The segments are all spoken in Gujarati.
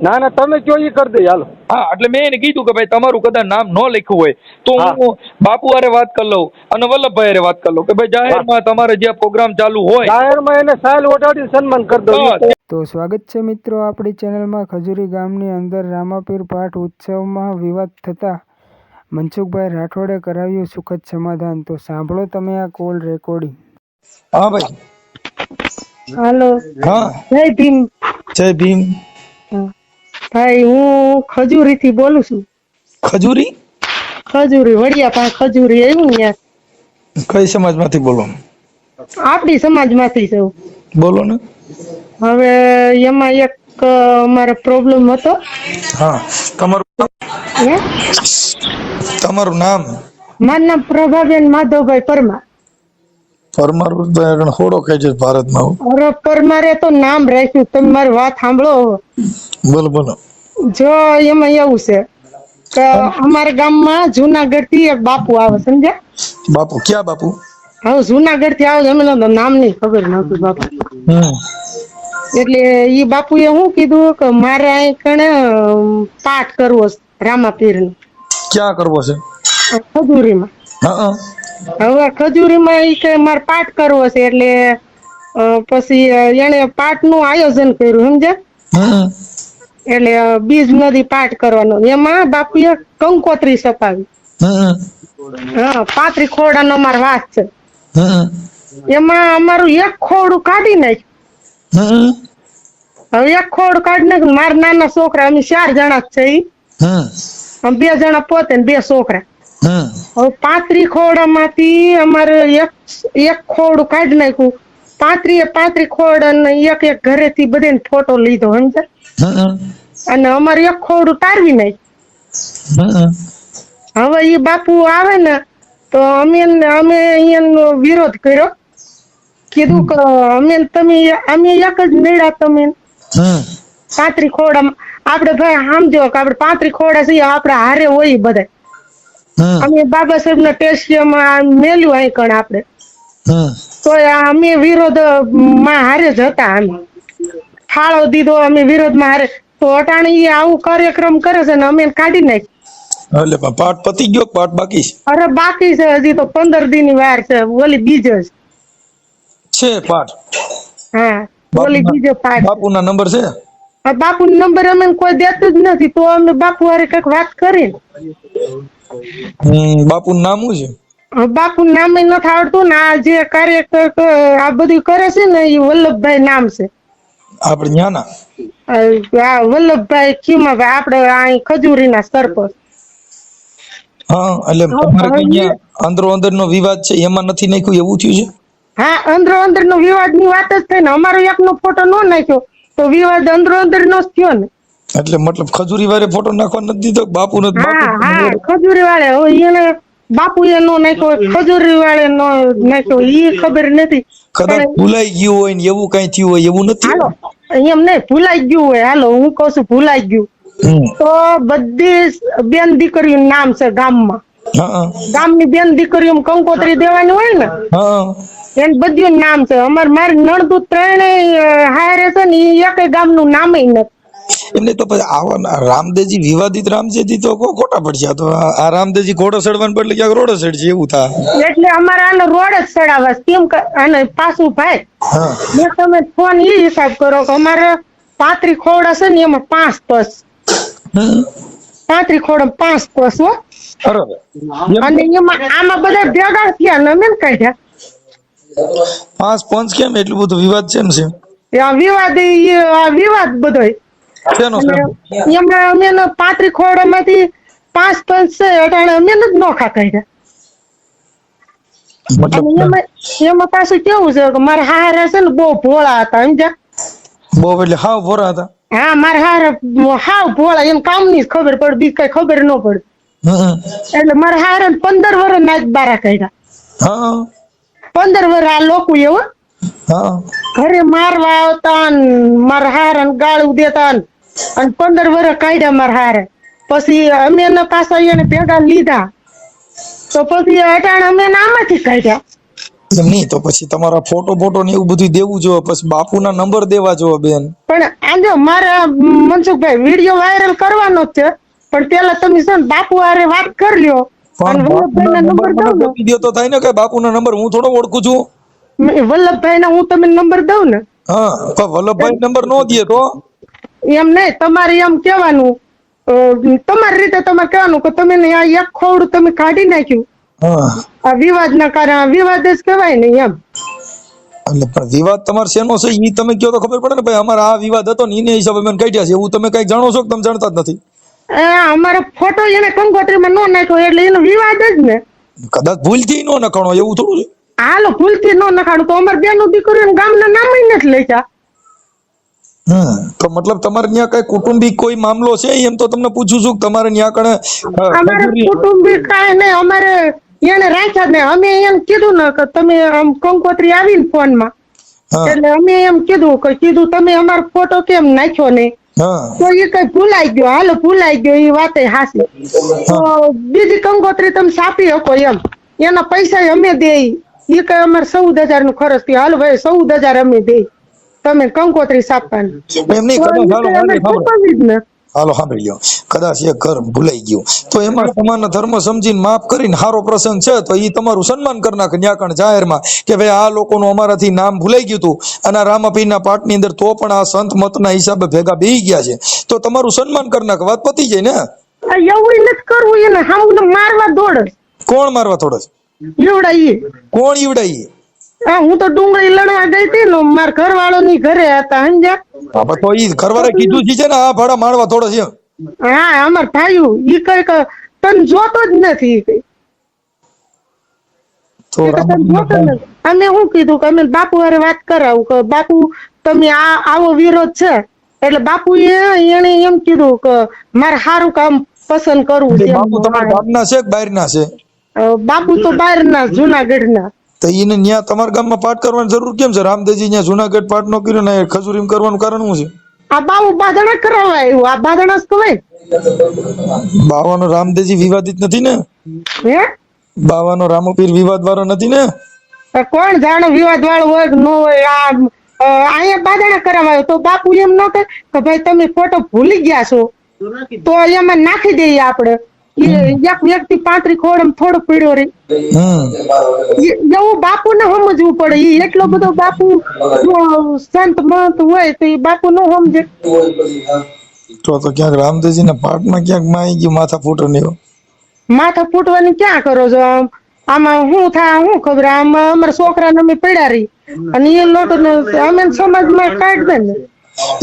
ના ના તમે કયો એ કરી દે હાલો. હા એટલે મેં એને કીધું કે ભાઈ તમારું કદાચ નામ ન લખ્યું હોય તો હું. બાપુ હારે વાત કરી લઉં અને વલ્લભભાઈ હારે વાત કરી લઉં કે ભાઈ જાહેરમાં તમારે જે પ્રોગ્રામ ચાલુ હોય. જાહેરમાં એને સાલ ઓટાડી સન્માન કરી દો હા, તો સ્વાગત છે મિત્રો આપણી ચેનલમાં ખજૂરી ગામની અંદર રામાપીર પાઠ ઉત્સવમાં વિવાદ થતા મનસુખભાઈ રાઠોડે કરાવ્યું સુખદ સમાધાન. તો સાંભળો તમે આ કોલ રેકોર્ડિંગ હા ભાઈ. હાલો. હા. જય ભીમ. જય ભીમ. ભાઈ હું ખજૂરી થી બોલું છું. ખજૂરી? ખજૂરી વડિયા પાસે ખજૂરી આવ્યું ને કઈ સમાજમાંથી બોલો? આપણી સમાજમાંથી છું બોલો ને. હવે એમાં એક અમારો પ્રોબ્લેમ હતો. હા તમારું તમારું નામ? મારું નામ પ્રભાબેન માધવભાઈ પરમાર. પરમાર હોડો કહે છે ભારતમાં. અરે પરમારે તો નામ રાખ્યું. તમે મારી વાત સાંભળો. બોલો બોલો. જો એમાં એવું છે કે અમારા ગામમાં જુનાગઢથી એક બાપુ આવે સમજ્યા? બાપુ ક્યાં બાપુ? હા જુનાગઢથી આવે એમને નામની ખબર નહોતું બાપુ. એટલે ઈ બાપુએ શું કીધું કે મારે અહીં કણે પાઠ કરવો છે રામાપીર નો ક્યાં કરવો છે? ખજુરીમાં. હા. હવે ખજૂરીમાં એ કે મારે પાઠ કરવો છે એટલે પછી એને પાઠનું આયોજન કર્યું સમજે એટલે બીજ નદી પાઠ કરવાનો. એમાં બાપુએ કંકોત્રી સપાવી. હા. પાંત્રી ખોડાનો અમારો વાસ છે. એમાં અમારું એક ખોડું કાઢી નાખ્યું. હવે એક ખોડ કાઢી નાખ્યું. મારા નાના છોકરા અમે ચાર જણા જ છે. બે જણા પોતે ને બે છોકરા. હવે પાંત્રી ખોડામાંથી અમારે એક એક ખોડું કાઢી નાખ્યું. પાંત્રીએ પાંત્રી ખોડ અને એક એક ઘરે થી બધે ફોટો લીધો સમજે અને અમારે એક ખોડું તારવી નાખ્યું. હવે એ બાપુ આવે ને તો અમે અમે અહીંયાનો વિરોધ કર્યો. કીધું કે અમે તમે અમે એક જ મેળા તમે પાંત્રી ખોડામાં આપડે ભાઈ સમજો કે આપડે પાંત્રી ખોડા છીએ આપડે હારે હોય બધા અમે બાબા સાહેબ ના ટેસ્ટિયમાં મેલ્યું અહીં કણ આપણે. તો અમે વિરોધમાં હારે જ હતા અમે. ફાળો દીધો અમે વિરોધમાં હારે. તો અટાણે આવું કાર્યક્રમ કરે છે ને અમે કાઢી નાખી. એટલે પણ પાઠ પતી ગયો પાઠ બાકી છે? અરે બાકી છે હજી તો પંદર દિન વાર છે ઓલી બીજો છે પાઠ? હા ઓલી બીજો પાઠ. બાપુના નંબર છે? બાપુ નંબર અમે કોઈ દેતું જ નથી તો અમે બાપુ હારે કંઈક વાત કરી બાપુનું નામ શું છે? બાપુ એ નથી આવડતું ને આ જે કાર્ય આ બધું કરે છે ને એ વલ્લભભાઈ નામ છે. આપણે ન્યાના આ વલ્લભભાઈ ખીમાભાઈ આપણે અહીં ખજૂરીના સરપંચ હા એટલે તમારે કઈ અંદરો અંદર નો વિવાદ છે એમાં નથી નાખ્યું એવું થયું છે? હા અંદરો અંદર નો વિવાદની વાત જ થઈ ને અમારો એક નો ફોટો નો નાખ્યો તો વિવાદ અંદરો અંદર નો જ થયો ને. એટલે મતલબ ખજૂરી વાળે ફોટો નાખવા નથી દીધો બાપુ નો હા હા ખજૂરી? વાળે. એને બાપુ એ નો નાખ્યો ખજૂરી વાળે નો નાખ્યો ઈ ખબર નથી. કદાચ ભૂલાઈ ગયું હોય ને એવું કઈ થયું હોય એવું નથી? હાલો એમ નહીં ભૂલાઈ ગયું હોય. હાલો હું કઉ છું ભૂલાઈ ગયું. તો બધી બેન દીકરીઓ નામ છે ગામમાં. ગામની બેન દીકરીઓ કંકોત્રી દેવાની હોય ને એને બધું નામ છે. અમાર મારી નણદુ ત્રણેય હારે છે ને એક એકેય ગામનું નામ નથી. એમને તો પછી આવા રામદેવજી વિવાદિત રામદેવજી તો ખોટા પડશે. તો આ રામદેવજી ઘોડો ચડવાને બદલે ક્યાંક રોડ સડશે એવું થાય. એટલે અમારે આનો રોડ જ સડાવે છે. કેમ અને પાછું ભાઈ હા. મેં તમે ફોન એ હિસાબ કરો કે અમારે પાંત્રી ખોડા છે ને એમાં પાંચ પસ. પાંત્રી ખોડા પાંચ પસ હો. અને એમાં આમાં બધા ભેગા થયા ને અમે કાઢ્યા. પાંચ પંચ કેમ? એટલું બધું વિવાદ છે એ આ વિવાદ આ વિવાદ બધોય શેનો છે? અને એમાં અમે પાંત્રી ખોડામાંથી પાંચ પંચ છે અટાણે અમે જ નોખા કર્યા એમાં પાછું કેવું છે કે મારા હારા છે ને બહુ ભોળા હતા સમજ્યા બહુ એટલે હાવ ભોળા હતા? હા મારા હારા હાવ ભોળા એમ કામની જ ખબર પડે બીજ કઈ ખબર ન પડે. એટલે મારા હારા પંદર વર્ષ નાચ બારા કર્યા પંદર વર્ષ આ લોકો એવો હા. ઘરે મારવા આવતા ને મારા હારા ગાળું દેતા ને અને પંદર વર્ષ કાઢ્યા મારા હારે. પછી અમે એના પાછા એને ભેગા લીધા. તો પછી અટાણ અમે આમાંથી કાઢ્યા. નહીં તો પછી તમારા ફોટો ફોટો ને એવું બધું દેવું જોઈએ પછી બાપુના નંબર દેવા જોવે બેન. પણ આજે મારે મનસુખભાઈ વીડિયો વાયરલ કરવાનો છે. પણ પેલા તમે છે બાપુ હારે વાત કરી લ્યો. અને વલ્લભભાઈ નંબર દઉં તો થાય ને કે બાપુના નંબર હું થોડો ઓળખું છું? વલ્લભભાઈ ના હું તમને નંબર દઉં ને. હા વલ્લભભાઈ નંબર નો દે તો. એમ નહીં તમારે એમ કહેવાનું તમારી રીતે તમારે કહેવાનું કે તમે આ એક ખોવડું તમે કાઢી નાખ્યું. આ આ વિવાદના કારણે વિવાદ જ કહેવાય ને એમ. એટલે પણ વિવાદ તમારે શેનો છે? ઈ તમે કયો તો ખબર પડે ને ભાઈ અમારે આ વિવાદ હતો ને એને હિસાબે મને કાઢ્યા છે. એવું તમે કઈ જાણો છો કે તમે જાણતા જ નથી? એ અમારો ફોટો એને કંકોત્રીમાં ન નાખ્યો એટલે એનો વિવાદ જ ને. કદાચ ભૂલથી નો નખાણો એવું થોડું છે? હાલો ભૂલથી ન નખાણો તો અમારે બેનું દીકરીઓને ગામના નામ નથી લખ્યા. તો મતલબ તમારે ત્યાં કઈ કુટુંબિક કોઈ મામલો છે? એમ તો તમને પૂછું છું તમારે ત્યાં કણે અમારે કુટુંબિક કાંઈ નહીં. અમારે એને રાખ્યા ને અમે એમ કીધું ને કે તમે આમ કંકોત્રી આવી ને ફોનમાં એટલે અમે એમ કીધું કે કીધું તમે અમારો ફોટો કેમ નાખ્યો નહીં? તો એ કઈ ભૂલાઈ ગયો. હાલો ભૂલાઈ ગયો. એ વાતે હાસી તો બીજી કંકોત્રી તમે સાપી શકો એમ. એના પૈસા અમે દે એ કઈ અમારે ચૌદ હજારનું ખર્ચ થયું. હાલો ભાઈ ચૌદ હજાર અમે દે તમે કંકોત્રી સાપવાની એમ નહીં કદાચ હાલો સાંભળો લ્યો કદાચ એ ઘર ભૂલાઈ ગયું. તો એમાં સમાન ધર્મ સમજીને માફ કરીને સારો પ્રસંગ છે તો એ તમારું સન્માન કરી નાખે ન્યાકણ જાહેરમાં કે ભાઈ આ લોકોનું અમારાથી નામ ભૂલાઈ ગયું હતું અને રામાપીરના પાઠની અંદર તો પણ આ સંત મતના હિસાબે ભેગા બેહી ગયા છે. તો તમારું સન્માન કરી નાખે વાત પતી જાય ને? એવું નથી કરવું એને મારવા દોડ. કોણ મારવા દોડ છે? કોણ ઈવડાઈ હા હું તો ડુંગળી લડવા ગઈ હતી ને માર ઘરવાળો ની ઘરે હતા સમજ્યા? હા તો ઈ ઘરવાળે કીધું છે ને આ ભાડા માણવા થોડો છે. હા અમાર ભાઈઓ ઈ કંઈક તને જોતો જ નથી. તો. અમે શું કીધું કે અમે બાપુ હારે વાત કરાવું કે બાપુ તમે આ આવો વિરોધ છે. એટલે બાપુ એને એમ કીધું કે મારે સારું કામ પસંદ કરવું છે બાપુ તમારા ગામના છે કે બહારના છે? બાપુ તો બહાર ના જુનાગઢ ના તો એને ન્યા તમારા ગામમાં પાઠ કરવાની જરૂર કેમ છે? રામદેવજી ન્યા જુનાગઢ પાઠ નો કર્યો ને ખજુરીમ કરવાનું કારણ શું છે? આ બાપુ બાધણા કરવા આવ્યું આ બાધણા જ કહેવાય. બાવાનો રામદેવજી વિવાદિત નથી ને? હે? બાવાનો રામપીર વિવાદ વાળો નથી ને? કોણ જાણે વિવાદ વાળો હોય ન હોય આ અહીંયા બાદણા કરાવાયો તો બાપુ એમ ન કે ભાઈ તમે ફોટો ભૂલી ગયા છો. તો એમાં નાખી દઈએ આપણે. એક વ્યક્તિ પાંત્રી ખોડમ થોડો પીડ્યો રે એવું બાપુ ને સમજવું પડે. એ એટલો બધો બાપુ સંત મહંત હોય તો એ બાપુ નો સમજે. તો તો ક્યાંક રામદેવજી ના પાઠમાં ક્યાંક માઈ ગયું માથા ફૂટો ને માથા ફૂટવાની ક્યાં કરો છો? આમ આમાં શું થાય શું ખબર? આમાં અમારા છોકરાને અમે પડ્યા રહી અને એ લોકો અમે સમાજમાં કાઢ દે ને.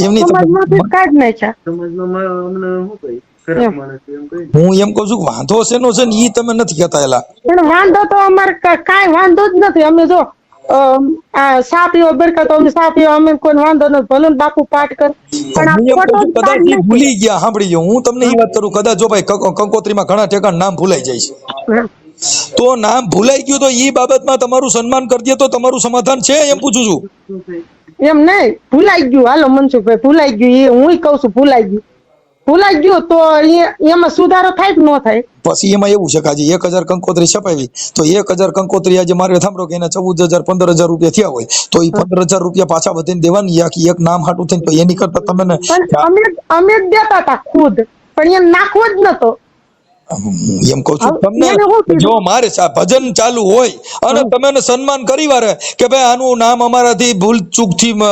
એમ નહીં તમે- સમાજમાંથી કાઢ નાખ્યા. એમ. હું એમ કઉ છું વાંધો વાંધો શેનો છે ને ઈ તમે નથી કહેતા એલા. પણ વાંધો તો અમારે કાઈ વાંધો જ નથી. અમે જો અમ, આ સા બરકા તો અમે સાપીઓ અમે કોઈ વાંધો નથી. ભલે બાપુ પાઠ કર. પણ કહું છું કદાચ ભૂલી ગયા સાંભળી ગયો હું તમને એ વાત કરું કદાચ જો ભાઈ કંકોત્રી કંકોત્રીમાં ઘણા ઠેકાણ નામ ભૂલાઈ જાય છે. તો નામ ભૂલાઈ ગયું તો ઈ બાબતમાં તમારું સન્માન કરી દે તો તમારું સમાધાન છે એમ પૂછું છું. એમ નહીં. ભૂલાઈ ગયું. હાલો મનસુખભાઈ ભૂલાઈ ગયું. એ હું કઉ છું ભૂલાઈ ગયું. ભૂલાઈ ગયું તો એમાં સુધારો થાય કે ન થાય? પછી એમાં એવું છે કે આજે એક હજાર કંકોત્રી છપાવી તો એક હજાર કંકોત્રી આજે મારે સાંભળો કે એના ચૌદ હજાર પંદર હજાર રૂપિયા થયા હોય તો એ પંદર હજાર રૂપિયા પાછા વધીને દેવાની આખી એક નામ હાટું થઈને તો એની કરતા તમે અમે અમે જ દેતા હતા ખુદ. પણ એ નાખવો જ નતો. એમ કહું છું તમને? જો મારે ભજન ચાલુ હોય અને તમે સન્માન કરી વારે કે ભાઈ આનું નામ અમારાથી ભૂલ ચૂકથી થી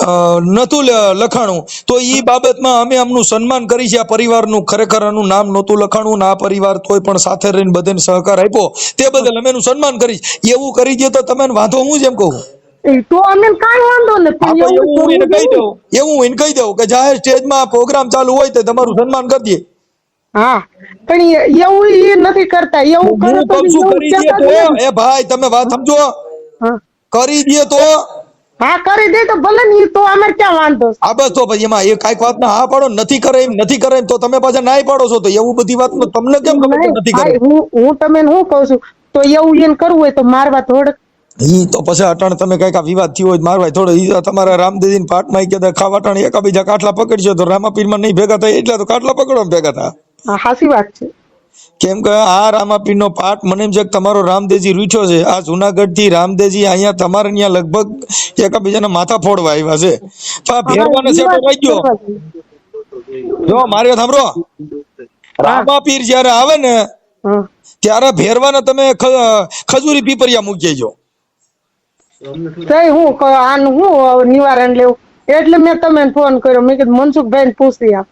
અ, લખાણું તો એ બાબતમાં અમે આમનું સન્માન કરી છે આ પરિવારનું ખરેખર આનું નામ નહોતું લખાણું ના પરિવાર તોય પણ સાથે રહીને બધાને સહકાર આપ્યો તે બદલ અમે એનું સન્માન કરી. એવું કરી દે તો તમે વાંધો હું જ એમ કહું? તો અમે કાંઈ વાંધો નથી એવું કહી દઉં. એવું કહી દઉં કે જાહેર સ્ટેજમાં પ્રોગ્રામ ચાલુ હોય તો તમારું સન્માન કરી દે. હા પણ એવું એ નથી કરતા એવું કરે તો કરી દે તો? એ ભાઈ તમે વાત સમજો. હા. કરી દે તો. હા કરી દે તો ભલે ને તો અમાર ક્યાં વાંધો? આ બસ તો પછી એમાં એ કાંઈક વાતના હા પાડો નથી કરે એમ નથી કરે એમ તો તમે પાછા નાય પાડો છો. તો એવું બધી વાત તમને કેમ ખબર નથી કરે? હું હું તમને શું કહું છું તો એવું એને કરવું હોય તો મારવા થોડક ઈ તો પછી અટાણ તમે કંઈક આ વિવાદ થયો હોય મારવાય થોડો. ઈ તમારા રામદેવજી પાઠમાં કે ખાવા અટણ એકાબીજા કાટલા પકડશો તો રામાપીરમાં નહીં ભેગા થાય એટલે તો કાટલા પકડો ભેગા થા હા સાચી વાત છે. કેમ કે આ રામાપીરનો પાઠ મને એમ છે તમારો રામદેવજી રૂઠ્યો છે. આ જુનાગઢથી રામદેવજી અહીંયા તમારે અહીંયા લગભગ એકાબીજાના માથા ફોડવા આવ્યા છે. તો આ ભેરવાનો સેટો રહી ગયો. જો મારે સાંભળો. રામાપીર જ્યારે આવે ને ત્યારે ભેરવાને તમે ખજૂરી પીપરિયા મૂકી જજો કઈ હું આનું હું નિવારણ લેવું? એટલે મેં તમને ફોન કર્યો. મેં કીધું મનસુખભાઈ ને પૂછી આપ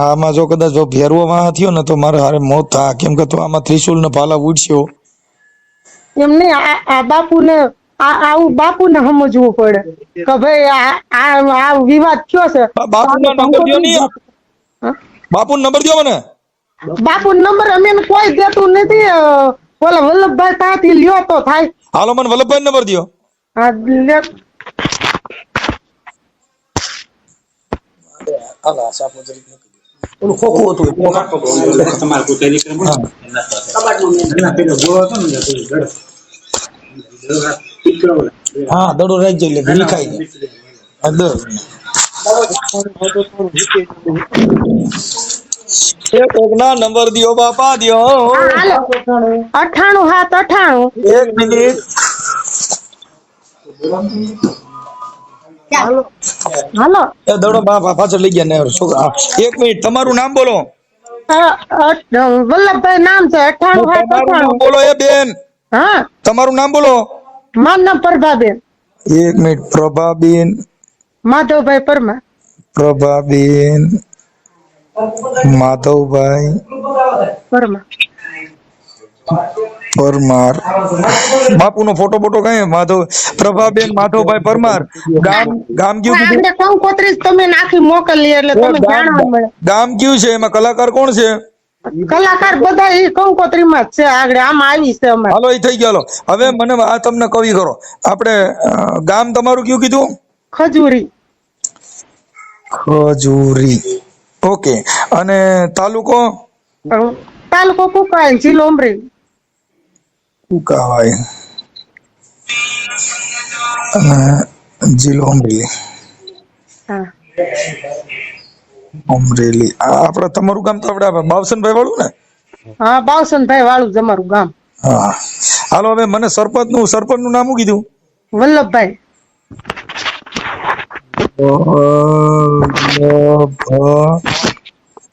આમાં જો કદાચ જો ભેરવો વાહ થયો ને તો મારે હારે મોત થા. કેમ કે તો આમાં ત્રિશુલ ને ભાલા ઉડશ્યો એમને આ બાપુને આ આવું બાપુને સમજવું પડે કે ભાઈ આ આ વિવાદ થયો છે? બાપુ નંબર દ્યો નહીં. બાપુ નો નંબર દો મને. બાપુ નંબર અમે કોઈ દેતું નથી. ઓલા વલ્લભભાઈ ત્યાંથી લ્યો તો થાય. હાલો મને વલ્લભભાઈ નંબર દો હા લે. ઓલું ખોખું હતું તમારે કોઈ ને? પેલો ગોળો હતો ને. હા દડો રાખજો એટલે ઘડી ખાઈ જાય દર. એ કોકના નંબર દ્યો બાપા દ્યો અઠાણું હાથ અઠાણું એક મિનિટ હાલો. એ દડો બાપા પાછળ લઈ ગયા ને છોકરા હા. એક મિનિટ તમારું નામ બોલો. અ, અ, વલ્લભભાઈ નામ છે અઠાણું હાથ તમારું નામ અઠાણું. બોલો એ બેન. હા. તમારું નામ બોલો. મારું નામ પ્રભાબેન. એક મિનિટ પ્રભાબેન. માધવભાઈ પરમાર. પ્રભાબેન. માધવભાઈ. પરમાર. પરમાર. બાપુનો ફોટો બોટો કઈ માધવ પ્રભાબેન માધવભાઈ પરમાર. ગામ ગામ કયું કીધું? કોણ કોત્રીસ તમે નાખી મોકલી એટલે તમે જાણવા મળે. ગામ કયું છે એમાં કલાકાર કોણ છે? કલાકાર બધા એ કંકોત્રી માં છે આગળ આમ આવી છે અમારે. હાલો એ થઈ ગયો હવે મને આ તમને કવિ કરો. આપણે ગામ તમારું કયું કીધું? ખજૂરી. ખજૂરી. ઓકે. અને તાલુકો? તાલુકો કુકરાઈ જિલ્લો અમરેલી. કુકાવાય અને જીલોમરી અમરેલી હા. અમરેલી આ આપણે તમારું ગામ તો આપણે બાવસનભાઈ વાળું ને? હા બાવસનભાઈ વાળું તમારું ગામ. હા. હાલો હવે મને સરપંચનું સરપંચનું નામ શું કીધું? વલ્લભભાઈ.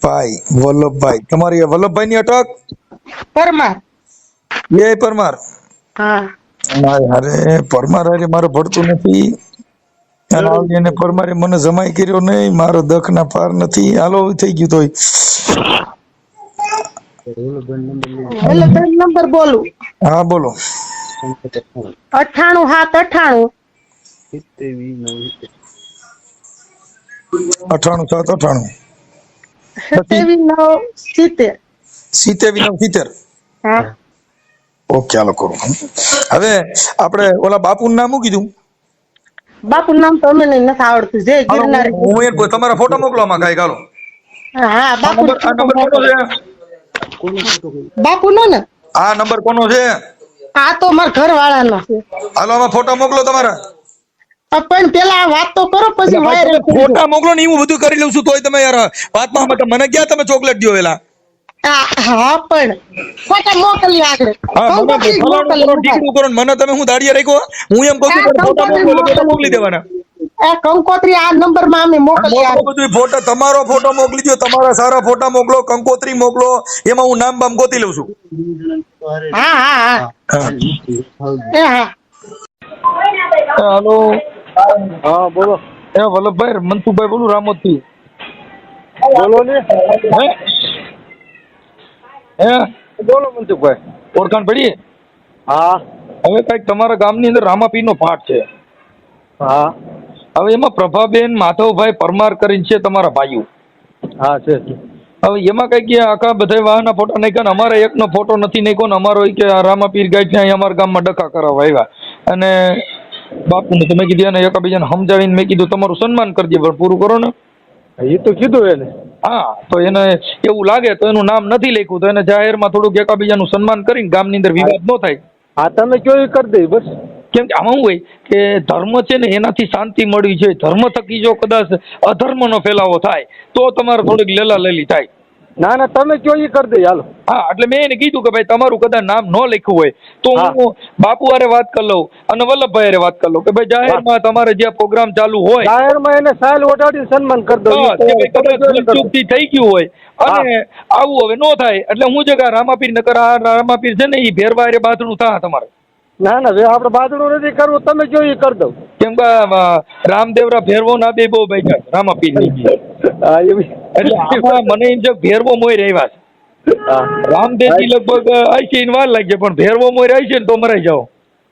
વલ્લભભાઈ. વલ્લભભાઈ તમારી વલ્લભભાઈ ની અટક? પરમાર. એ પરમાર. હા. અરે પરમાર અરે મારે ભરતું નથી. અને પરમારે મને જમાઈ કર્યો નહીં મારો દખ ના પાર નથી. હાલો થઈ ગયું તોય. નંબર બોલું. હા બોલો. અઠાણું હાથ અઠાણું. અઠાણું સાત અઠાણું. સત્યાવીસ નવ સિત્તેર. સિત્તેર નવ સિત્તેર. હા. ઓકે હાલો કરું. હવે આપણે ઓલા બાપુનું નામ શું કીધું? બાપુ નામ તો અમે નથી આવડતું. જે ગિરનાર હું એક તમારા ફોટો મોકલો આમાં કાંઈક ગાલો હા બાપુ નંબર કોનો છે? બાપુ નો? ને આ નંબર કોનો છે? આ તો મારા ઘર વાળાનો છે. હાલો આમાં ફોટા મોકલો તમારા. પણ પેલા વાત તો કરો પછી વાયરલ ફોટા મોકલો ને હું બધું કરી લઉં છું તોય તમે યાર વાતમાં મને ક્યાં તમે ચોકલેટ દો એલા હા પણ ફોટા મોકલી આગળ. હા મને કંકોત્રી જ ફલાણું કરો મોકલી ઢીકણું કરો ને. મને તમે હું દાડિયા રાખ્યો? હું એમ કહું છું ફોટા મોકલો મોકલી. મોકલી દેવાના. કંકોત્રી આ નંબરમાં અમે મોકલી બધું ફોટો તમારો ફોટો મોકલી દો તમારા સારા ફોટા મોકલો કંકોત્રી મોકલો એમાં હું નામ બામ ગોતી લઉં છું. હા હા હા. એ હા. હાલો. હા બોલો. એ વલ્લભભાઈ મનસુખભાઈ બોલું રામોદથી બોલો ને. હે? બોલો મનસુખભાઈ. ઓળખાણ પડી? હા. હવે કંઈક તમારા ગામની અંદર રામાપીર નો પાઠ છે. હા. હવે એમાં પ્રભાબેન માધવભાઈ પરમાર કરીને છે તમારા ભાઈઓ. હા છે. હવે એમાં કઈ કે આખા બધા વાહના ફોટા નહીં કે અમારે એકનો ફોટો નથી નાખ્યો ને અમારો કે આ રામાપીર ગાય ત્યાં અમારા ગામમાં ડખા કરાવવા આવ્યા. અને બાપુને તમે કીધું અને એકાબીજાને સમજાવીને મેં કીધું તમારું સન્માન કરી દે પણ પૂરું કરો ને. એ તો કીધું એને. હા તો એને એવું લાગે તો એનું નામ નથી લખ્યું તો એને જાહેરમાં થોડુંક એકાબીજાનું સન્માન કરીને ગામની અંદર વિવાદ ન થાય. હા તમે કયો એ કરી દઈ બસ. કેમ કે આમાં હોય કે ધર્મ છે ને એનાથી શાંતિ મળવી જોઈએ. ધર્મ થકી જો કદાચ અધર્મનો ફેલાવો થાય તો તમારે થોડીક લેલા લેલી થાય. ના ના તમે કયો એ કરી દઈએ હાલો. હા એટલે મેં એને કીધું કે ભાઈ તમારું કદાચ નામ ન લખ્યું હોય તો હું બાપુ હારે વાત કરી લઉં અને વલ્લભભાઈ હારે વાત કરી લઉં કે ભાઈ જાહેરમાં તમારે જ્યાં પ્રોગ્રામ ચાલુ હોય જાહેરમાં એને સાલ ઓઢાડી સન્માન કરી દો. બસ, કે ભાઈ કદાચ ભૂલચૂકથી થઈ ગયું હોય અને આવું હવે ન થાય એટલે હું આ રામાપીર નકર આ રામાપીર છે ને એ ભેરવા હારે બાથરૂમ થા તમારે. ના ના હવે આપણે બાજણું નથી કરવું તમે જો એ કરી દઉં કેમ કે રામદેવરા ભેરવો ના બે બહુ બેઠા રામાપીરની હા એટલે આમાં મને એમ છે ભેરવો મોય રહેવા છે. રામદેવજી લગભગ આઈસી ને વાર લાગશે પણ ભેરવો મોય છે ને તો મરાઈ જાઓ.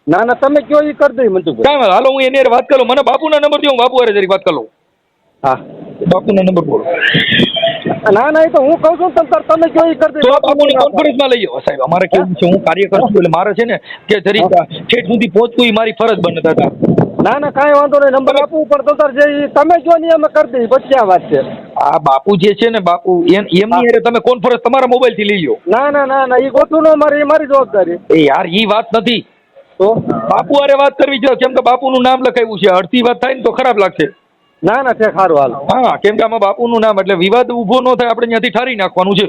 ના ના તમે કયો એ કરી દઈ મનસુખભાઈ કાંઈ હાલો હું એની વાત કરું. મને બાપુના નંબર દો હું બાપુ હારે જરીક વાત કરું. હા. બાપુના નંબર બોલો. ના ના એ તો હું કહું છું તમે તાર તમે કયો એ કરી તો દઈએ બાપુને કોન્ફરન્સમાં લઈ જાઓ. સાહેબ અમારે કેવું છે હું કાર્યકર છું એટલે મારે છે ને કે જરીક ઠેઠ સુધી પહોંચવું એ મારી ફરજ બને દાદા ના ના કાંઈ વાંધો નહીં. નંબર આપવું પણ તો તાર જે તમે જો ને અમે કરી દઈએ. પછી ક્યાં વાત છે. આ બાપુ જે છે ને બાપુ એમ એમની હારે તમે કોન્ફરન્સ તમારા મોબાઈલથી લઈ લો ના ના ના ના એ ગોઠવું ન મારે એ મારી જવાબદારી. એ યાર એ વાત નથી. તો? બાપુ અરે વાત કરવી છે કેમ કે બાપુનું નામ લખાયું છે. અડધી વાત થાય ને તો ખરાબ લાગશે. ના ના છે સારું હાલો. હા કેમ કે આમાં બાપુનું નામ એટલે વિવાદ ઊભો ન થાય. આપણે ત્યાંથી ઠારી નાખવાનું છે.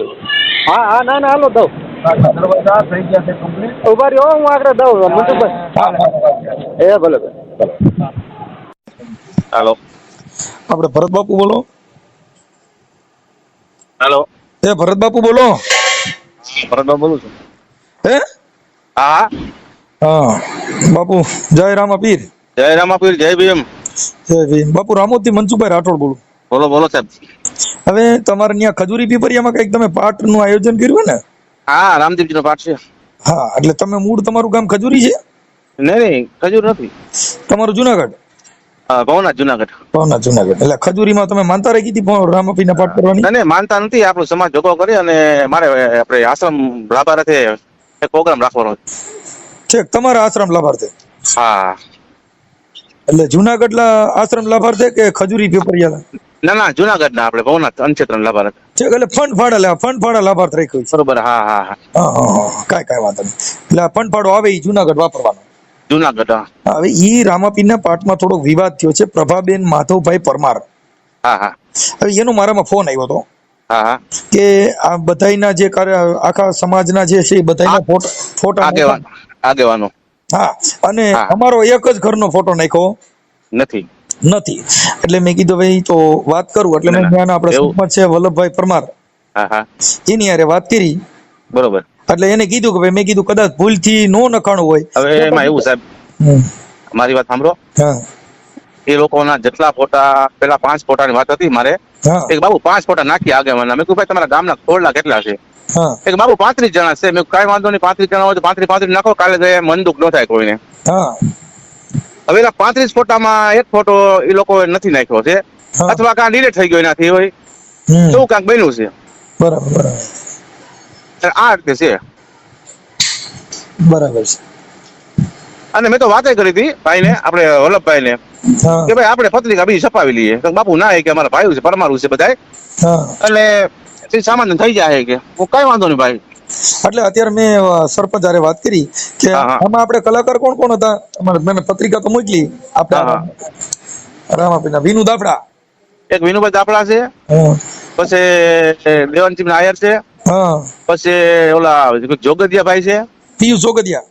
હા હા ના ના હાલો દઉં. ઊભા રહ્યો હું આગળ દઉં. મનસુખભાઈ હા, હા. એ ભલે. ભલે હાલો. આપણે ભરત બાપુ બોલો. હાલો. એ ભરત બાપુ બોલો. ભરતભાઈ બોલું છું. હે? હા. હા. બાપુ જય રામા પીર જય રામાપીર જય ભીમ. જય ભીમ. બાપુ રામોદથી મનસુખભાઈ રાઠોડ બોલું. બોલો બોલો સાહેબ. હવે તમારે ત્યાં ખજૂરી પીપરિયામાં કંઈક તમે પાઠનું આયોજન કર્યું ને? હા રામદેવજી નો પાઠ છે. હા એટલે તમે મૂળ તમારું ગામ ખજૂરી છે? નહીં નહીં ખજૂર નથી. તમારું જુનાગઢ? ભવનાથ જુનાગઢ. ભવનાથ જુનાગઢ. એટલે ખજૂરીમાં તમે માનતા રહી ગઈ રામાપીના પાઠ કરવાની? નહીં માનતા નથી. આપણો સમાજ ભેગો કરી અને મારે આપણે આશ્રમ લાભાર્થે એક પ્રોગ્રામ રાખવાનો છે. તમારા આશ્રમ લાભાર્થે? હા. એટલે જુનાગઢ ના આશ્રમ લાભાર્થે કે ખજૂરી પેપરિયા ના ના જુનાગઢ ના આપણે ભવનાથ અનક્ષેત્ર લાભાર્થ. છે એટલે ફંડ ફાળે લે ફંડ ફાળા લાભાર્થ રાખ્યું બરોબર હા હા હા. કઈ કાંઈ વાંધો નહીં. એટલે ફંડ ફાળો આવે એ જુનાગઢ વાપરવાનો. જુનાગઢ હવે ઈ રામાપીરના પાઠમાં થોડો વિવાદ થયો છે. પ્રભાબેન માધવભાઈ પરમાર. હા હા. હવે એનો મારામાં ફોન આવ્યો હતો કે આ બધાયના જે આખા સમાજના જે છે એ બધાયના ફોટા ફોટા આગેવાન આગેવાનો હા. અને અમારો એક જ ઘરનો ફોટો નાખ્યો. નથી. નથી. એટલે મેં કીધું ભાઈ તો વાત કરું. એટલે મેં. આપણે છે વલ્લભભાઈ પરમાર. હા હા. એની યારે વાત કરી. બરોબર. એટલે એને કીધું કે ભાઈ મેં કીધું કદાચ ભૂલથી નો નખાણું હોય. હવે એમાં એવું સાહેબ મારી વાત સાંભળો. એ લોકોના જેટલા ફોટા પેલા પાંચ ફોટાની વાત હતી મારે. એક બાબુ પાંચ ફોટા નાખી આગેવાના મેં કીધું ભાઈ તમારા ગામના ખોરડા કેટલા છે? એક બાબુ પાંત્રીસ જણા છે. મેં કઈ વાંધો નહીં પાંત્રીસ જણા હોય તો પાંત્રીસ પાંત્રીસ નાખો. કાલે જાય મન દુઃખ ન થાય કોઈને. હવે એના પાંત્રીસ ફોટામાં એક ફોટો એ લોકો નથી નાખ્યો છે. અથવા કાં ડિલેટ થઈ ગયો એનાથી હોય. એવું કાંઈક બન્યું છે. બરાબર. આ રીતે છે. બરાબર છે. અને મેં તો વાતે કરી હતી ભાઈને આપણે વલ્લભભાઈ ને કે ભાઈ આપણે પત્રિકા બીજી છપાવી લઈએ. બાપુ ના કે અમારા ભાઈ છે પરમારું છે બધાય. એટલે સામાન્ય થઈ જાય કે. હું કઈ વાંધો નહીં ભાઈ. એટલે અત્યારે મેં સરપંચ જયારે વાત કરી કે. આમાં આપણે કલાકાર કોણ કોણ હતા? અમારે મેં પત્રિકા તો મોકલી. આપણા આપણે રામાપીના વિનુ દાફડા. એક વિનુભાઈ દાપડા છે. પછી દેવાનસિંહ નાયર છે. પછી ઓલા જોગદિયા ભાઈ છે. પિયુષ જોગદિયા.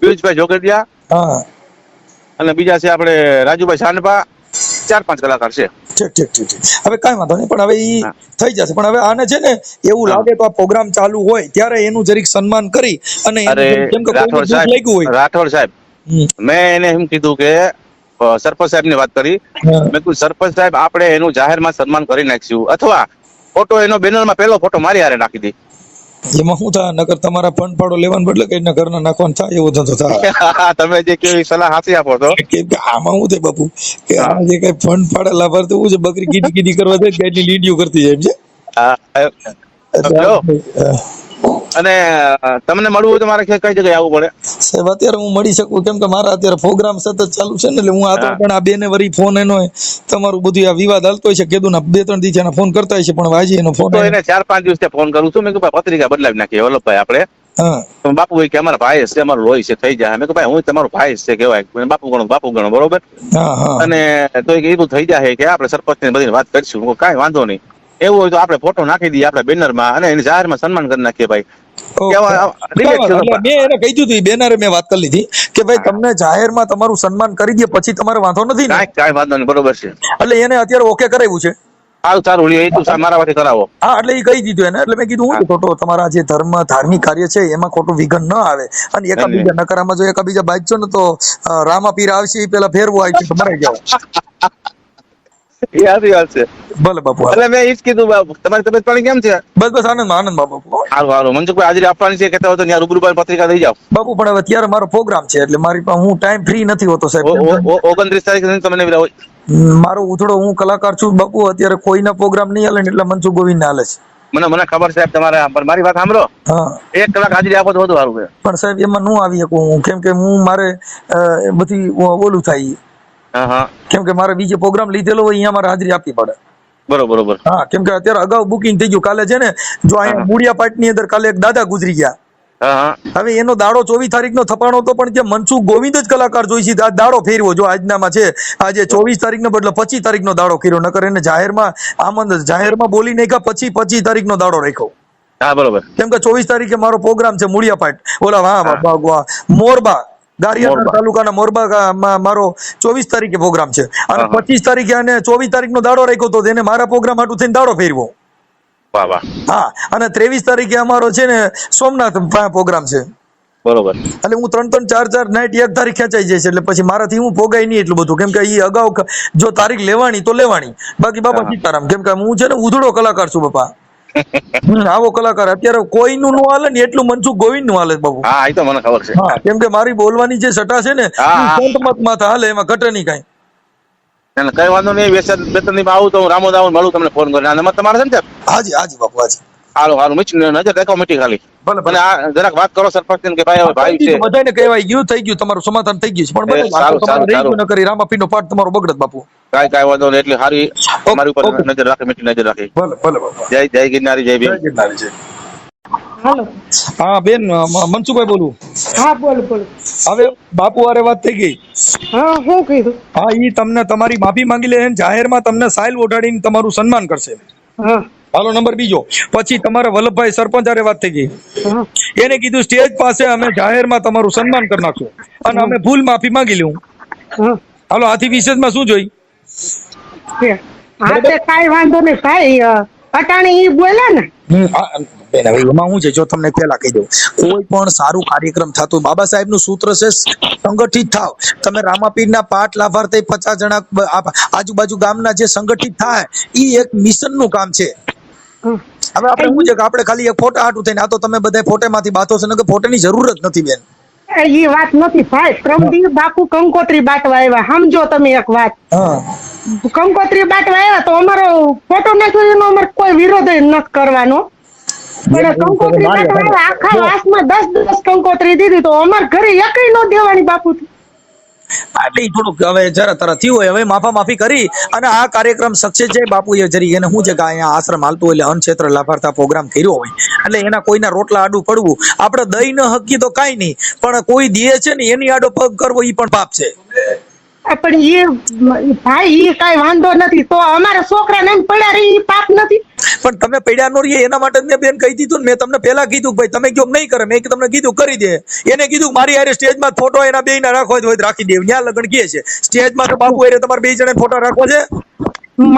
પિયુષભાઈ જોગદિયા. અને બીજા છે આપણે રાજુભાઈ સાંડપા. ચાર પાંચ કલાકાર છે. ઠીક ઠીક ઠીક ઠીક. હવે કાંઈ વાંધો નહીં પણ હવે એ થઈ જશે. પણ હવે આને છે ને એવું લાગે તો આ પ્રોગ્રામ ચાલુ હોય ત્યારે એનું જરીક સન્માન કરી અને રાઠોડ સાહેબ રાઠોડ સાહેબ મેં એને એમ કીધું કે સરપંચ સાહેબની વાત કરી. મેં કીધું સરપંચ સાહેબ આપણે એનું જાહેરમાં સન્માન કરી નાખશું અથવા ફોટો એનો બેનરમાં પહેલો ફોટો મારી હારે નાખી દઈ એમાં શું થાય? નકર તમારા ફંડ ફાળો લેવાનું બદલે કઈ ઘરના નાખવાનું થાય એવો ધંધો થાય. તમે જે કેવી સલાહ હાથી આપો છો. કેમ કે આમાં શું થાય બાપુ? કે આ જે કઈ ફંડ ફાળે લાભાર્થી એવું છે બકરી કીડી કીડી કરવા દે ગાયની લીડીઓ કરતી જાય એમ છે. આ, અને તમને મળવું હોય તો મારે કઈ કઈ જગ્યાએ આવવું પડે? સાહેબ અત્યારે હું મળી શકું. કેમ કે મારા અત્યારે પ્રોગ્રામ સતત ચાલુ છે ને એટલે હું આ તો પણ આ બેને વરી ફોન એનો તમારું બધું આ વિવાદ હાલતો હોય છે. કીધું ના બે ત્રણ દિવસ એના ફોન કરતા હોય છે પણ આજે એનો ફોન એને. ચાર પાંચ દિવસ ફોન કરું છું. મેં કે ભાઈ પત્રિકા બદલાવી નાખીએ. વલ્લભભાઈ આપણે. હા. તો બાપુ હોય કે અમારા ભાઈ છે અમારો લોહી છે થઈ જાય. મેં કે ભાઈ હું તમારો ભાઈ છે કેવાય બાપુ ગણો બાપુ ગણો બરોબર? અને તો એ એવું થઈ જાય કે આપણે સરપંચ ને બધી વાત કરીશું. કઈ વાંધો નહીં. એવું હોય તો આપણે ફોટો નાખી દઈએ આપણે બેનરમાં અને એને જાહેરમાં સન્માન કરી નાખીએ ભાઈ. બેનરે મેં વાત કરી લીધી કે ભાઈ તમને જાહેરમાં તમારું સન્માન કરી દે પછી તમારે વાંધો નથી ને? કાંઈ કાંઈ વાંધો નહીં બરોબર છે. એટલે એને અત્યારે ઓકે કરાવ્યું છે. સારું સારું એ તું મારા વાથી કરાવો. હા એટલે એ કહી દીધું એને. એટલે મેં કીધું હું. ખોટો તમારા જે ધર્મ ધાર્મિક કાર્ય છે એમાં ખોટું વિઘન ન આવે. અને એકાબીજા નકારામાં જો એકાબીજા બાજજો ને તો રામા પીર આવશે એ પેલા ફેરવો આવી છે મરાઈ જાવ એ વાત છે. ભલે બાપુ એટલે મેં ઈ જ કીધું બાપુ, તમારી તબિયત પાણી કેમ છે? બસ બસ આનંદ આનંદ બાપુ સારું સારું મનસુખભાઈ હાજરી આપવાની છે કહેતા હોય તો ત્યાં રૂબરૂ પર પત્રિકા દઈ જાઓ. બાપુ પણ હવે ત્યારે મારો પ્રોગ્રામ છે એટલે મારી પાસે હું ટાઈમ ફ્રી નથી હોતો સાહેબ. ઓ- ઓ- ઓગણત્રીસ તારીખે તમને મારો ઉથડો હું કલાકાર છું બાપુ અત્યારે કોઈના પ્રોગ્રામ નહીં હાલે એટલે મનસુખ ગોવિંદ હાલે છે. મને મને ખબર સાહેબ તમારે પણ મારી વાત સાંભળો. એક કલાક હાજરી આપો તો વધુ સારું પણ સાહેબ એમાં નું આવી શકું હું કેમ કે હું મારે બધી ઓલું થાય. કેમ કે મારે બીજો પ્રોગ્રામ લીધેલો હોય અહીંયા મારે હાજરી આપવી પડે. બરોબર બરોબર. હા કેમ કે અત્યારે અગાઉ બુકિંગ થઈ ગયું. કાલે છે ને જો અહીંયા મૂળિયા પાટની અંદર કાલે એક દાદા ગુજરી ગયા. હા હા. હવે એનો દાડો ચોવીસ તારીખ નો થપાણો હતો પણ ત્યાં મનસુખ ગોવિંદ જ કલાકાર જોઈ છે. દાડો ફેરવો જો આજનામાં છે આજે ચોવીસ તારીખ નો બદલે પચીસ તારીખ નો દાડો કર્યો નકર એને જાહેરમાં આમંદ જાહેરમાં બોલી નાખ્યા પછી પચીસ તારીખ નો દાડો રાખ્યો. હા બરોબર. કેમ કે ચોવીસ તારીખે મારો પ્રોગ્રામ છે મૂળિયા પાટ. ઓલા વાહ. મોરબા. ગારિયાધાર તાલુકાના મોરબામાં મારો ચોવીસ તારીખે પ્રોગ્રામ છે. અને. પચીસ તારીખે અને ચોવીસ તારીખ નો દાડો રાખ્યો હતો તેને મારા પ્રોગ્રામ હાટું થઈને દાડો ફેરવો. હા અને ત્રેવીસ તારીખે અમારો છે ને સોમનાથ પ્રોગ્રામ છે. બરોબર. એટલે હું ત્રણ ત્રણ ચાર ચાર નાઇટ એક તારીખ ખેંચાઈ જાય છે એટલે પછી મારાથી હું પોગાય નહીં એટલું બધું. કેમ કે એ અગાઉ જો તારીખ લેવાની તો લેવાની. બાકી બાપા સીતારામ કેમ કે હું છે ને ઉધડો કલાકાર છું બાપા. આવો કલાકાર અત્યારે કોઈનું નું હાલે ને એટલું મનસુખ ગોવિંદનું હાલે બાબુ હા એ તો મને ખબર છે. કેમ કે મારી બોલવાની જે સટા છે ને. સંત મતમાં હાલે એમાં ઘટે નહીં કઈ. કઈ વાંધો નહીં બે બેસનની આવું તો હું રામો દામો મળું તમને ફોન કરીને. અને તમારે છે ને હાજી હાજી બાપુ હાજી. હાલો હાલો મિચ નજર રાખો મીઠી ખાલી. ભલે ભલે. આ જરાક વાત કરો સરપંચ કે ભાઈ હવે ભાઈ છે. બધાને કહેવાય ગયું થઈ ગયું તમારું સમાધાન થઈ ગયું છે. પણ સારું, સારું. ન કરી રામાપીનો પાઠ તમારો બગડત બાપુ. કાંઈ કાંઈ વાંધો નહીં એટલે સારી મારી ઉપર નજર રાખી મીઠી નજર રાખી. ભલે ભલે જય જય ગિરનારી જય જય ગિરનારી જય હાલો. હા બેન મનસુખભાઈ બોલું. હા બોલ બોલ. હવે બાપુ હારે વાત થઈ ગઈ. હા શું કીધું? હા ઈ તમને તમારી માફી માંગી લે જાહેરમાં તમને સાઇલ ઓઢાડીને તમારું સન્માન કરશે. હા. હાલો નંબર બીજો. પછી તમારા વલ્લભભાઈ સરપંચ આરે વાત થઈ ગઈ. એને કીધું સ્ટેજ પાસે અમે જાહેરમાં તમારું સન્માન કરી નાખશું. અને અમે ભૂલ માફી માંગી લઉં હાલો આથી વિશેષમાં શું જોઈ. હા તે કાંઈ વાંધો નહીં ભાઈ અ, ઈ બોલે ને. બેન હવે એમાં શું છે? જો તમને પહેલા કહી દઉં. કોઈ પણ સારું કાર્યક્રમ થતું બાબા સાહેબનું સૂત્ર છે સંગઠિત થાવ. તમે રામાપીરના પાઠ લાભાર્થે પચાસ જણા આજુબાજુ ગામના જે સંગઠિત થાય ઈ એક મિશનનું કામ છે. હવે આપણે શું છે કે આપણે ખાલી એક ફોટા હાટું થઈને આ તો તમે બધા ફોટેમાંથી બાતો છો ને કે ફોટાની જરૂર જ નથી બેન. એ વાત નથી ભાઈ. પ્રમદી બાપુ કંકોત્રી બાટવા આવ્યા. સમજો તમે એક વાત. કંકોત્રી બાટવા આવ્યા તો અમારો ફોટો નાખ્યો એનો અમારે કોઈ વિરોધ નથી કરવાનો. પણ કંકોત્રી બાટવા આવ્યા આખા વાસમાં દસ દસ કંકોત્રી દીધી તો અમારે ઘરે એકય ન દેવાની બાપુ એટલે થોડુંક હવે જરા તરા થયું હોય, હવે માફા માફી કરી અને આ કાર્યક્રમ સક્સેસ છે બાપુએ જરી એને હું છે કે અહીંયા આશ્રમ હાલતું એટલે અનક્ષેત્ર લાભાર્થા પ્રોગ્રામ કર્યો હોય, એટલે એના કોઈના રોટલા આડું પડવું, આપણે દઈ ન હકી તો કાંઈ નહીં, પણ કોઈ દે છે ને એની આડો પગ કરવો એ પણ પાપ છે. પણ એ ભાઈ એ કઈ વાંધો નથી. તો અમારા છોકરાને એમ પડ્યા રહી પાપ નથી. પણ તમે પડ્યા નો રહીએ એના માટે મેં બેન કહી દીધું ને મેં તમને પહેલા કીધું ભાઈ તમે કયો નહીં કરે મેં તમને કીધું કરી દે. એને કીધું મારી હારે સ્ટેજમાં ફોટો એના બે ના રાખવો હોય તો રાખી દે ત્યાં લગ્ન કહે છે. સ્ટેજમાં તો બાપુ હારે તમારે બે જણા ફોટો રાખવો છે?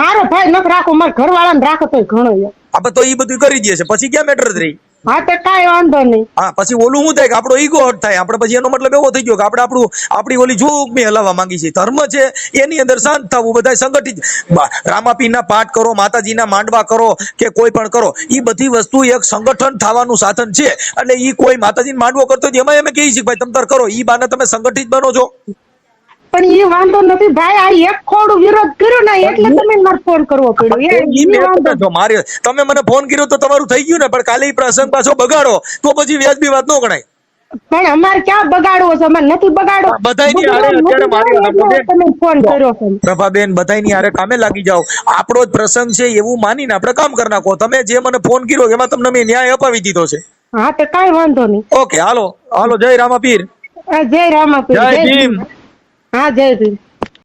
મારો ભાઈ નથી રાખો મારા ઘરવાળાને રાખો તોય ઘણો આપણે તો એ બધું કરી દે છે. પછી ક્યાં મેટર જ રહી? હા, તો કાંઈ વાંધો નહીં. હા, પછી ઓલું શું થાય કે આપણો ઈગો હટ થાય? આપણે પછી એનો મતલબ એવો થઈ ગયો કે આપણે આપણું, આપણી ઓલી જોગમી હલાવવા માંગી છે. ધર્મ છે, એની અંદર શાંત થવું બધા સંગઠિત. રામાપીના પાઠ કરો, માતાજીના માંડવા કરો, કે કોઈ પણ કરો એ બધી વસ્તુ એક સંગઠન થવાનું સાધન છે. એટલે ઈ કોઈ માતાજીને માંડવો કરતો એમાં એમ કહીએ છીએ ભાઈ, તમ કરો. ઈ બાને તમે સંગઠિત બનો છો. પણ એ વાંધો નથી. ભાઈ આ એક ખોડું વિરોધ કર્યો ને એટલે તમે મારે ફોન કરવો પડ્યો. મારે તમે મને ફોન કર્યો તો તમારું થઈ ગયું ને પણ કાલે પ્રસંગ પાછો બગાડો તો પછી વ્યાજબી વાત ન ગણાય. પણ અમારે ક્યાં બગાડવો છે? અમારે નથી બગાડવો. બધાયની હારે અત્યારે મારી. તમે ફોન કર્યો છે. પ્રભાબેન બધાયની હારે કામે લાગી જાઓ. આપણો જ પ્રસંગ છે એવું માનીને આપણે કામ કરી નાખો. તમે જે મને ફોન કર્યો એમાં તમને મેં ન્યાય અપાવી દીધો છે. હા તો કાંઈ વાંધો નહીં. ઓકે હાલો. હાલો જય રામાપીર. જય રામાપીર જય ભીમ. હા જય